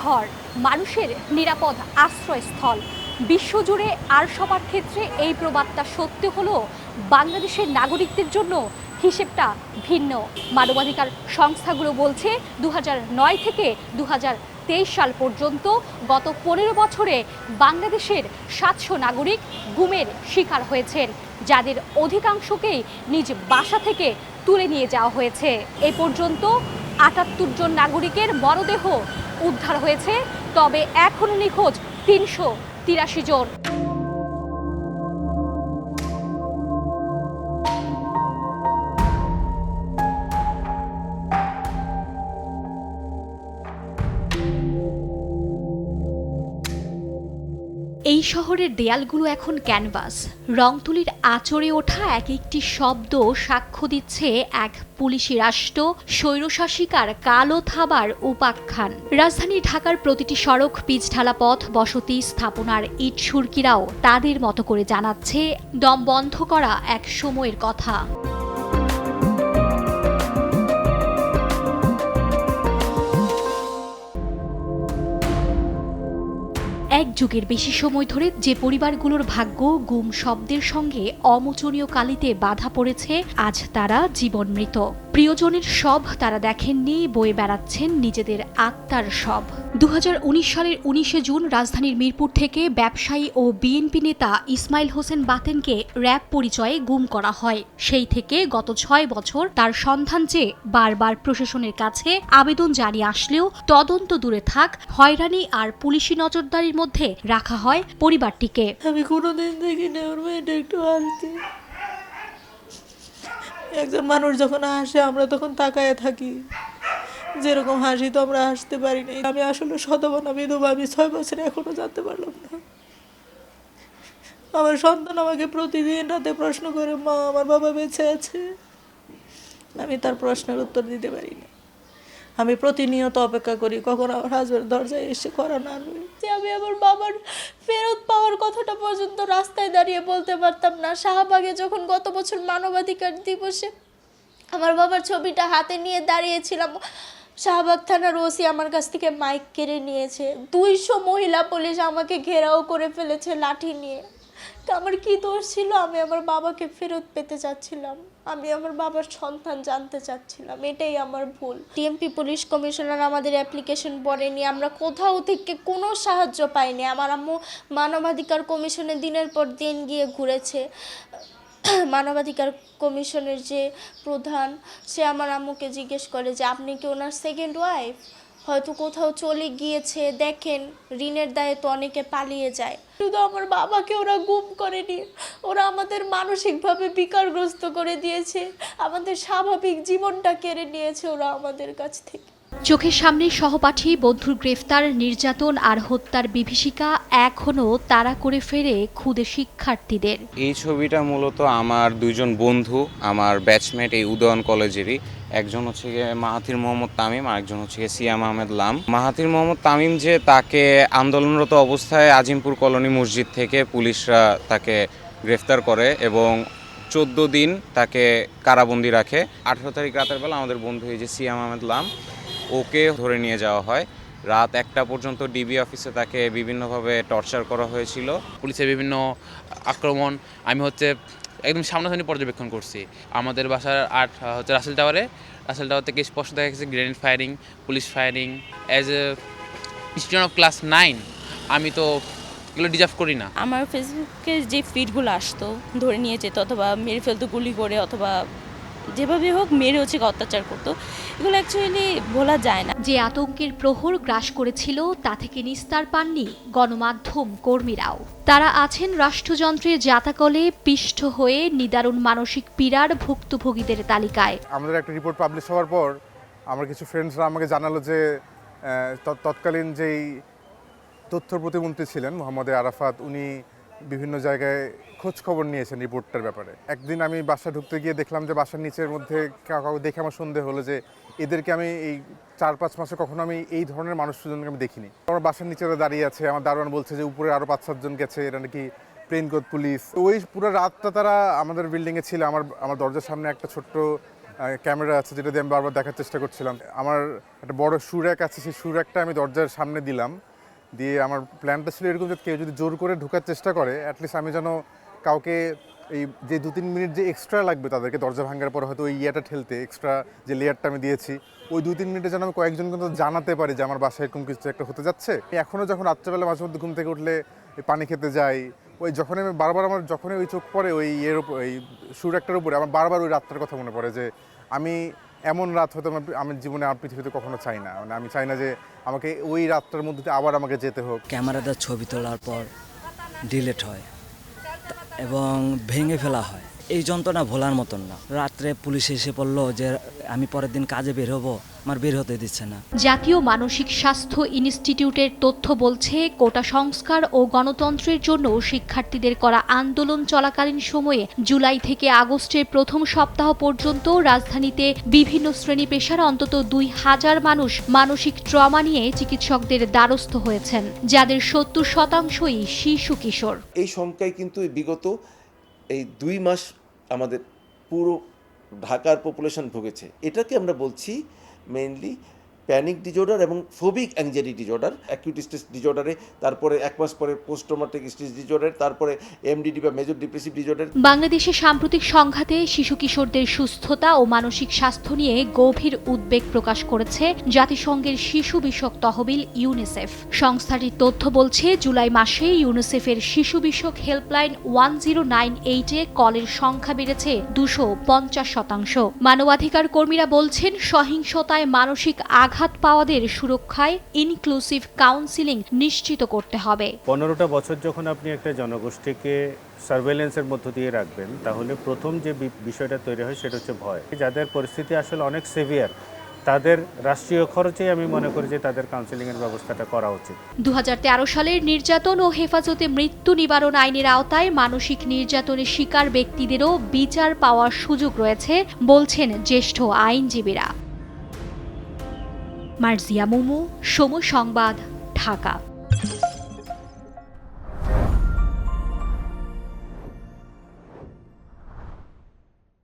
ঘর, মানুষের নিরাপদ আশ্রয়স্থল। বিশ্বজুড়ে আর সবার ক্ষেত্রে এই প্রবাদটা সত্যি হলেও বাংলাদেশের নাগরিকদের জন্য হিসেবটা ভিন্ন। মানবাধিকার সংস্থাগুলো বলছে দু থেকে দু তেইশ সাল পর্যন্ত গত পনেরো বছরে বাংলাদেশের সাতশো নাগরিক গুমের শিকার হয়েছেন, যাদের অধিকাংশকেই নিজ বাসা থেকে তুলে নিয়ে যাওয়া হয়েছে। এ পর্যন্ত আটাত্তর জন নাগরিকের মরদেহ উদ্ধার হয়েছে তবে এখনও নিখোঁজ তিনশো তিরাশি জন। এই শহরের দেয়ালগুলো এখন ক্যানভাস। রং তুলির আচরে ওঠা এক একটি শব্দ সাক্ষ্য দিচ্ছে এক পুলিশি রাষ্ট্র, স্বৈরশাসিকার কালো থাবার উপাখ্যান। রাজধানী ঢাকার প্রতিটি সড়ক পিচঢালা পথ বসতি স্থাপনার ইট সুরকিরাও তাদের মতো করে জানাচ্ছে দম বন্ধ করা এক সময়ের কথা। এক যুগের বেশি সময় ধরে যে পরিবারগুলোর ভাগ্য, গুম শব্দের সঙ্গে অমোচনীয় কালিতে বাধা পড়েছে, আজ তারা জীবন মৃত প্রিয়জনের সব তারা দেখেননি, বয়ে বেড়াচ্ছেন নিজেদের আত্মার সব। দু হাজার উনিশ সালের উনিশে জুন রাজধানীর মিরপুর থেকে ব্যবসায়ী ও বিএনপি নেতা ইসমাইল হোসেন বাতেনকে র্যাব পরিচয়ে গুম করা হয়। সেই থেকে গত ছয় বছর তার সন্ধান চেয়ে বারবার প্রশাসনের কাছে আবেদন জানিয়ে আসলেও তদন্ত দূরে থাক, হয়রানি আর পুলিশি নজরদারির মধ্যে রাখা হয় পরিবারটিকে। আমি কোনোদিন দেখিনি ওর মেয়েটা একটু একজন মানুষ যখন হাসে আমরা তখন তাকায় থাকি। যেরকম হাসি তো আমরা হাসতে পারি নাই। আমি আসলে শতবনা বিধবা, আমি ছয় বছরে এখনও জানতে পারলাম না। আমার সন্তান আমাকে প্রতিদিন রাতে প্রশ্ন করে, মা, আমার বাবা বেঁচে আছে? আমি তার প্রশ্নের উত্তর দিতে পারি না। আমি প্রতিনিয়ত অপেক্ষা করি, কখন আমার হাজবেন্ড দরজায় এসে করানো আনবে যে আমি আমার বাবার কথাটা পর্যন্ত রাস্তায় দাঁড়িয়ে বলতে পারতাম না। শাহবাগে যখন গত বছর মানবাধিকার দিবসে আমার বাবার ছবিটা হাতে নিয়ে দাঁড়িয়েছিলাম, শাহবাগ থানার ওসি আমার কাছ থেকে মাইক কেড়ে নিয়েছে। দুইশো মহিলা পুলিশ আমাকে ঘেরাও করে ফেলেছে লাঠি নিয়ে। তো আমার কি দোষ ছিল? আমি আমার বাবাকে ফেরত পেতে চাচ্ছিলাম। আমি আমার বাবার সন্তান জানতে চাচ্ছিলাম। এটাই আমার ভুল। টিএমপি পুলিশ কমিশনার আমাদের অ্যাপ্লিকেশন পড়েনি আমরা কোথাও থেকে কোনো সাহায্য পাইনি। আমার আম্মু মানবাধিকার কমিশনে দিনের পর দিন গিয়ে ঘুরেছে। মানবাধিকার কমিশনের যে প্রধান, সে আমার আম্মুকে জিজ্ঞেস করে যে, আপনি কি ওনার সেকেন্ড ওয়াইফ হয়তো কোথাও চলে গিয়েছে দেখেন ঋণের দায়ে তো অনেকে পালিয়ে যায়। শুধু আমার বাবাকে ওরা গুম করেনি ওরা আমাদের মানসিকভাবে বিকারগ্রস্ত করে দিয়েছে আমাদের স্বাভাবিক জীবনটা কেড়ে নিয়েছে ওরা আমাদের কাছ থেকে। চোখের সামনে সহপাঠী বন্ধুর গ্রেফতার নির্যাতন আর হত্যার বিভীষিকা এখনও তাড়া করে ফেরে ক্ষুদে শিক্ষার্থীদের। এই ছবিটা মূলত আমার দুজন বন্ধু আমার ব্যাচমেট এই উদয়ন কলেজেরই। একজন হচ্ছে গিয়ে মাহাথির মোহাম্মদ তামিম আর একজন হচ্ছে গিয়ে সিয়াম আহমেদ লাম। মাহাথির মোহাম্মদ তামিম যে তাকে আন্দোলনরত অবস্থায় আজিমপুর কলোনি মসজিদ থেকে পুলিশরা তাকে গ্রেফতার করে এবং চোদ্দ দিন তাকে কারাবন্দি রাখে। আঠেরো তারিখ রাতের বেলা আমাদের বন্ধু এই যে সিয়াম আহমেদ লাম, ওকে ধরে নিয়ে যাওয়া হয়। রাত একটা পর্যন্ত ডিবি অফিসে তাকে বিভিন্নভাবে টর্চার করা হয়েছিল। পুলিশের বিভিন্ন আক্রমণ, আমি হচ্ছে একদম সামনাসামনি পর্যবেক্ষণ করছি। আমাদের বাসার আট, হচ্ছে রাসেল টাওয়ারে, রাসেল টাওয়ার থেকে স্পষ্ট দেখা গেছে grenade firing police firing as a student of class nine আমি তো এগুলো ডিজার্ভ করি না। আমার ফেসবুকে যে ফিডগুলো আসতো, ধরে নিয়ে যেত, অথবা মেরে ফেলতো, গুলি করে, অথবা যেভাবে হোক মেরে হচ্ছে অত্যাচার করতো। এগুলো অ্যাকচুয়ালি বলা যায় না। যে আতঙ্কের প্রহর গ্রাস করেছিল তা থেকে নিস্তার পাননি গণমাধ্যম কর্মীরাও। তারা আছেন রাষ্ট্রযন্ত্রের জাতাকলে পিষ্ট হয়ে নিদারুণ মানসিক পীড়ার ভুক্তভোগীদের তালিকায়। আমাদের একটা রিপোর্ট পাবলিশ হওয়ার পর আমার কিছু ফ্রেন্ডসরা আমাকে জানালো যে তৎকালীন যেই তথ্য প্রতিমন্ত্রী ছিলেন মোহাম্মদ আরাফাত উনি বিভিন্ন জায়গায় খোঁজ খবর নিয়েছেন রিপোর্টটার ব্যাপারে। একদিন আমি বাসা ঢুকতে গিয়ে দেখলাম যে বাসার নিচের মধ্যে কাউ কাউ দেখে আমার সন্দেহ হলো যে এদেরকে আমি এই চার পাঁচ মাসে কখনো আমি এই ধরনের মানুষ সুজনকে আমি দেখিনি। আমার বাসার নিচে দাঁড়িয়ে আছে। আমার দারোয়ান বলছে যে উপরে আরও পাঁচ সাতজন গেছে, এরা নাকি প্লেন কোড পুলিশ। ওই পুরো রাতটা তারা আমাদের বিল্ডিংয়ে ছিল। আমার আমার দরজার সামনে একটা ছোট্ট ক্যামেরা আছে যেটা দিয়ে আমি বারবার দেখার চেষ্টা করছিলাম। আমার একটা বড় সুরাক আছে, সেই সুরাকটা আমি দরজার সামনে দিলাম। দিয়ে আমার প্ল্যানটা ছিল এরকম যে কেউ যদি জোর করে ঢোকার চেষ্টা করে অ্যাটলিস্ট আমি যেন কাউকে এই যে দু তিন মিনিট যে এক্সট্রা লাগবে তাদেরকে দরজা ভাঙার পর হয়তো ওই ইয়েটা ঠেলতে এক্সট্রা যে লেয়ারটা আমি দিয়েছি, ওই দু তিন মিনিটে যেন আমি কয়েকজন কিন্তু জানাতে পারি যে আমার বাসায় এরকম কিছু একটা হতে যাচ্ছে। এখনও যখন রাত্রেবেলা মাঝে মধ্যে ঘুম থেকে উঠলে পানি খেতে যাই, ওই যখন আমি বারবার আমার, যখনই ওই চোখ পড়ে ওই ইয়ের ওপর ওই সুর একটার উপরে, আমার বারবার ওই রাতটার কথা মনে পড়ে যে আমি এমন রাত হয়তো আমার আমি জীবনে আর পৃথিবীতে কখনো চাই না। মানে আমি চাই না যে আমাকে ওই রাতটার মধ্যে আবার আমাকে যেতে হোক। ক্যামেরাটা ছবি তোলার পর ডিলেট হয়, এবং ভেঙে ফেলা হয়। এই যন্ত্রণা ভোলার মতন না। রাত্রে পুলিশ এসে বলল যে আমি পরের দিন কাজে বের হব আমার বের হতে দিচ্ছে না। জাতীয় মানসিক স্বাস্থ্য ইনস্টিটিউটের তথ্য বলছে কোটা সংস্কার ও গণতন্ত্রের জন্য শিক্ষার্থীদের করা আন্দোলন চলাকালীন সময়ে জুলাই থেকে আগস্টের প্রথম সপ্তাহ পর্যন্ত রাজধানীতে বিভিন্ন শ্রেণি পেশার অন্তত দুই হাজার মানুষ মানসিক ট্রমা নিয়ে চিকিৎসকদের দ্বারস্থ হয়েছেন যাদের সত্তর শতাংশই শিশু কিশোর। এই সংখ্যায় কিন্তু বিগত এই দুই মাস আমাদের পুরো ঢাকার পপুলেশন ভুগেছে। এটাকে আমরা বলছি মেইনলি প্যানিক ডিজর্ডার এবং phobic anxiety disorder acute stress ডিজর্ডারে তারপরে এক মাস পরে পোস্ট ট্রমাটিক স্ট্রেস ডিজর্ডার তারপরে এমডিডি বা মেজর ডিপ্রেসিভ ডিজর্ডার বাংলাদেশে সাম্প্রতিক সংঘাতে শিশু কিশোরদের সুস্থতা ও মানসিক স্বাস্থ্য নিয়ে গভীর উদ্বেগ প্রকাশ করেছে জাতিসংঘের শিশু বিষয়ক তহবিল ইউনিসেফ। সংস্থাটির তথ্য বলছে, জুলাই মাসে ইউনিসেফের শিশু বিষয়ক হেল্পলাইন ওয়ান জিরো নাইন এইটে কলের সংখ্যা বেড়েছে দুশো পঞ্চাশ শতাংশ। মানবাধিকার কর্মীরা বলছেন, সহিংসতায় মানসিক আঘাত পাওয়াদের সুরক্ষায় ইনক্লুসিভ কাউন্সিলিং নিশ্চিত করতে হবে। পনেরোটা বছর যখন আপনি একটা জনগোষ্ঠীকে সার্ভেলেন্সের মধ্য দিয়ে রাখবেন তাহলে প্রথম যে বিষয়টা তৈরি হয় সেটা হচ্ছে ভয়। যাদের পরিস্থিতি আসলে অনেক সেভিয়ার তাদের রাষ্ট্রীয় খরচে আমি মনে করি যে তাদের কাউন্সিলিংয়ের ব্যবস্থাটা করা উচিত। দু হাজার তেরো সালের নির্যাতন ও হেফাজতে মৃত্যু নিবারণ আইনের আওতায় মানসিক নির্যাতনের শিকার ব্যক্তিদেরও বিচার পাওয়ার সুযোগ রয়েছে বলছেন জ্যেষ্ঠ আইনজীবীরা। মার্জিয়া মুমু সময় সংবাদ ঢাকা।